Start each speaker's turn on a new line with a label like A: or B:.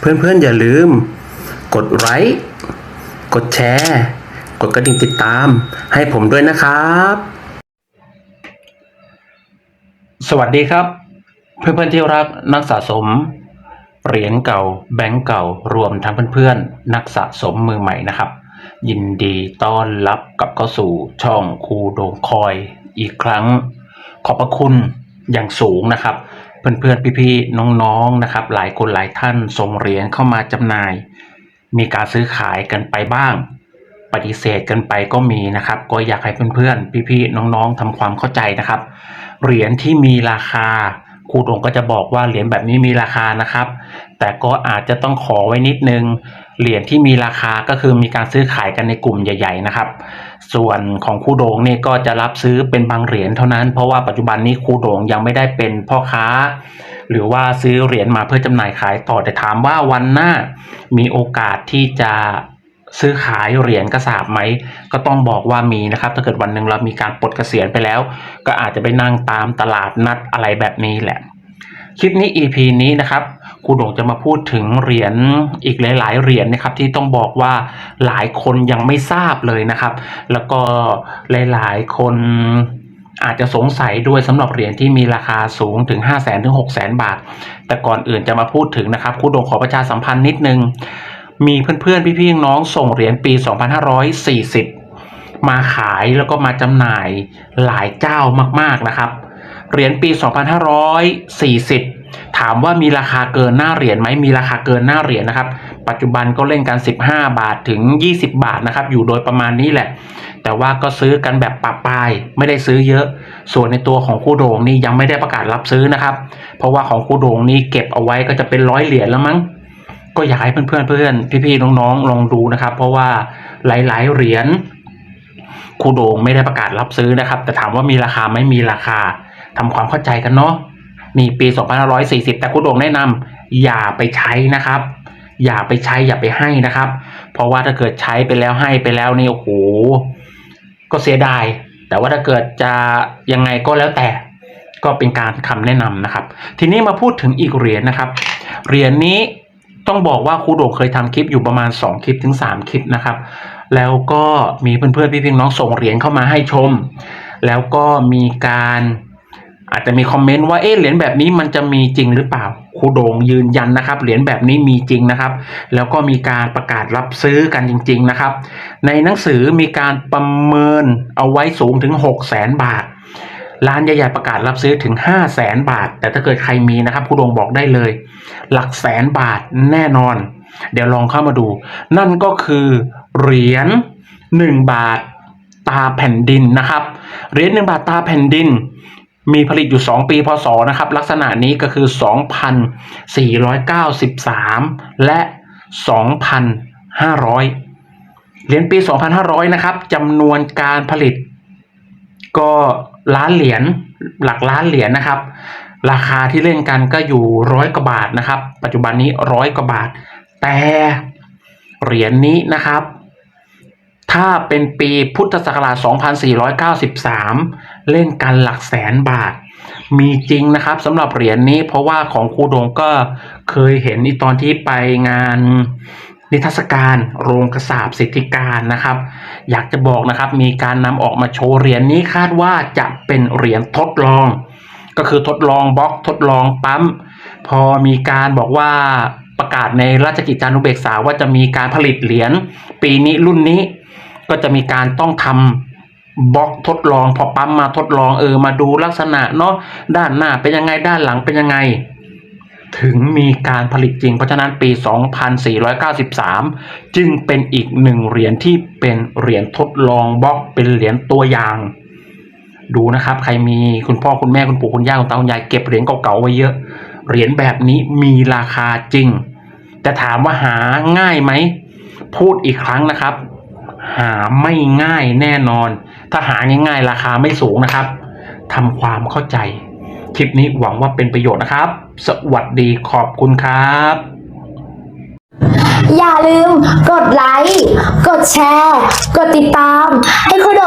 A: เพื่อนๆอย่าลืม กดไลค์กดแชร์ กดกระดิ่งติดตาม ให้ผมด้วยนะครับ สวัสดีครับ เพื่อนๆที่รักนักสะสม เหรียญเก่าแบงก์เก่ารวมทั้งเพื่อนๆ นักสะสมมือใหม่นะครับ ยินดีต้อนรับกลับเข้าสู่ช่องครูโดงคอยอีกครั้ง ขอบพระคุณอย่างสูงนะครับ เพื่อนๆ พี่ๆ น้องๆ นะครับ หลายคนหลายท่านส่งเหรียญเข้ามาจำหน่าย มีการซื้อขายกันไปบ้าง ปฏิเสธกันไปก็มีนะครับ ก็อยากให้เพื่อนๆ พี่ๆ น้องๆทำความเข้าใจนะครับ เหรียญที่มีราคา ครูโดงก็จะบอกว่าเหรียญแบบนี้มีราคานะครับ แต่ก็อาจจะต้องขอไว้นิดนึง เหรียญที่มีราคาก็คือมีการซื้อขายกันในกลุ่มใหญ่ ๆ นะครับ ส่วนของครูโดงนี่ก็จะรับซื้อเป็นบางเหรียญเท่านั้น เพราะว่าปัจจุบันนี้ครูโดงยังไม่ได้เป็นพ่อค้า หรือว่าซื้อเหรียญมาเพื่อจำหน่ายขายต่อแต่ถามว่าวันหน้ามีโอกาสที่จะ ซื้อขายเหรียญกระสาบไหมก็ต้องบอกว่ามีนะครับ ถ้าเกิดวันหนึ่งเรามีการปลดเกษียณไปแล้ว ก็อาจจะไปนั่งตามตลาดนัดอะไรแบบนี้แหละ คลิปนี้ EP นี้นะครับครูโด่งจะมาพูดถึงเหรียญอีกหลาย ๆ เหรียญนะครับที่ต้องบอกว่าหลายคนยังไม่ทราบเลยนะครับ แล้วก็หลาย ๆ คนอาจจะสงสัยด้วยสำหรับเหรียญที่มีราคาสูงถึง 5 0 0 0 0 0ถึง6 0 0 0 0 บาท แต่ก่อนอื่นจะมาพูดถึงนะครับครูโด่งขอประชาสัมพันธ์นิดนึง มีเพื่อนๆ พี่ๆน้องส่งเหรียญปี 2540 มาขายแล้วก็มาจำหน่ายหลายเจ้ามากๆนะครับ เหรียญปี 2540 ถามว่ามีราคาเกินหน้าเหรียญไหมมีราคาเกินหน้าเหรียญนะครับ ปัจจุบันก็เล่นกัน 15 บาทถึง 20 บาทนะครับ อยู่โดยประมาณนี้แหละ แต่ว่าก็ซื้อกันแบบปะปายไม่ได้ซื้อเยอะ ส่วนในตัวของคู่โด่งนี่ยังไม่ได้ประกาศรับซื้อนะครับ เพราะว่าของคู่โด่งนี่เก็บเอาไว้ก็จะเป็นร้อยเหรียญแล้วมั้ง ก็อยากให้เพื่อนเพื่อนพี่ๆน้องๆลองดูนะครับ เพราะว่าหลาย ๆ เหรียญครูโดงไม่ได้ประกาศรับซื้อนะครับ แต่ถามว่ามีราคาไหม่มีราคาทำความเข้าใจกันเนาะนี่ปี 2540 แต่ครูโดงแนะนำอย่าไปใช้นะครับ อย่าไปใช้อย่าไปให้นะครับ เพราะว่าถ้าเกิดใช้ไปแล้วให้ไปแล้วนี่โอ้โหก็เสียดาย แต่ว่าถ้าเกิดจะยังไงก็แล้วแต่ก็เป็นการคำแนะนำนะครับ ทีนี้มาพูดถึงอีกเหรียญนะครับ เหรียญนี้ ต้องบอกว่าครูโดเคยทำคลิปอยู่ประมาณ 2 คลิปถึง 3 คลิปนะครับ แล้วก็มีเพื่อนๆพี่ๆน้องส่งเหรียญเข้ามาให้ชม แล้วก็มีการอาจจะมีคอมเมนต์ว่าเอ๊ะเหรียญแบบนี้มันจะมีจริงหรือเปล่าครูโดงยืนยันนะครับเหรียญแบบนี้มีจริงนะครับ แล้วก็มีการประกาศรับซื้อกันจริง ๆนะครับ ในหนังสือมีการประเมินเอาไว้สูงถึง 6 0 0 0 0 0 บาท ร้านใหญ่ๆประกาศรับซื้อถึง 5 0 0แสนบาท แต่ถ้าเกิดใครมีนะครับครูโดงบอกได้เลย หลักแสนบาทแน่นอน เดี๋ยวลองเข้ามาดู นั่นก็คือเหรียญ1 บาทตาแผ่นดินนะครับ เหรียญ1บาทตาแผ่นดิน มีผลิตอยู่ 2 ปีพศนะครับ ลักษณะนี้ก็คือ 2,493 และ 2,500 เหรียญปี 2,500 นะครับจำนวนการผลิตก็ ล้านเหรียญหลักล้านเหรียญนะครับ ราคาที่เล่นกันก็อยู่ร้อยกว่าบาทนะครับ ปัจจุบันนี้ร้อยกว่าบาท แต่เหรียญนี้นะครับ ถ้าเป็นปีพุทธศักราช 2493 เล่นกันหลักแสนบาท มีจริงนะครับสำหรับเหรียญนี้เพราะว่าของครูโดงก็เคยเห็นในตอนที่ไปงาน นิทรรศการโรงกระสาบสิทธิการนะครับ อยากจะบอกนะครับมีการนำออกมาโชว์เหรียญนี้คาดว่าจะเป็นเหรียญทดลอง ก็คือทดลองบล็อกทดลองปั๊ม พอมีการบอกว่าประกาศในราชกิจจานุเบกษาว่าจะมีการผลิตเหรียญปีนี้รุ่นนี้ ก็จะมีการต้องทำบล็อกทดลอง พอปั๊มมาทดลองเออมาดูลักษณะเนาะด้านหน้าเป็นยังไงด้านหลังเป็นยังไง ถึงมีการผลิตจริง เพราะฉะนั้นปี 2493 จึงเป็นอีกหนึ่งเหรียญที่เป็นเหรียญทดลองบล็อกเป็นเหรียญตัวอย่าง ดูนะครับ ใครมีคุณพ่อคุณแม่คุณปู่คุณย่าคุณตาคุณยายเก็บเหรียญเก่าๆไว้เยอะ เหรียญแบบนี้มีราคาจริง แต่ถามว่าหาง่ายไหม พูดอีกครั้งนะครับ หาไม่ง่ายแน่นอน ถ้าหาง่ายๆราคาไม่สูงนะครับทำความเข้าใจ คลิปนี้หวังว่าเป็นประโยชน์นะครับ สวัสดีขอบคุณครับ
B: อย่าลืมกดไลค์ กดแชร์ กดติดตาม ให้คุณโ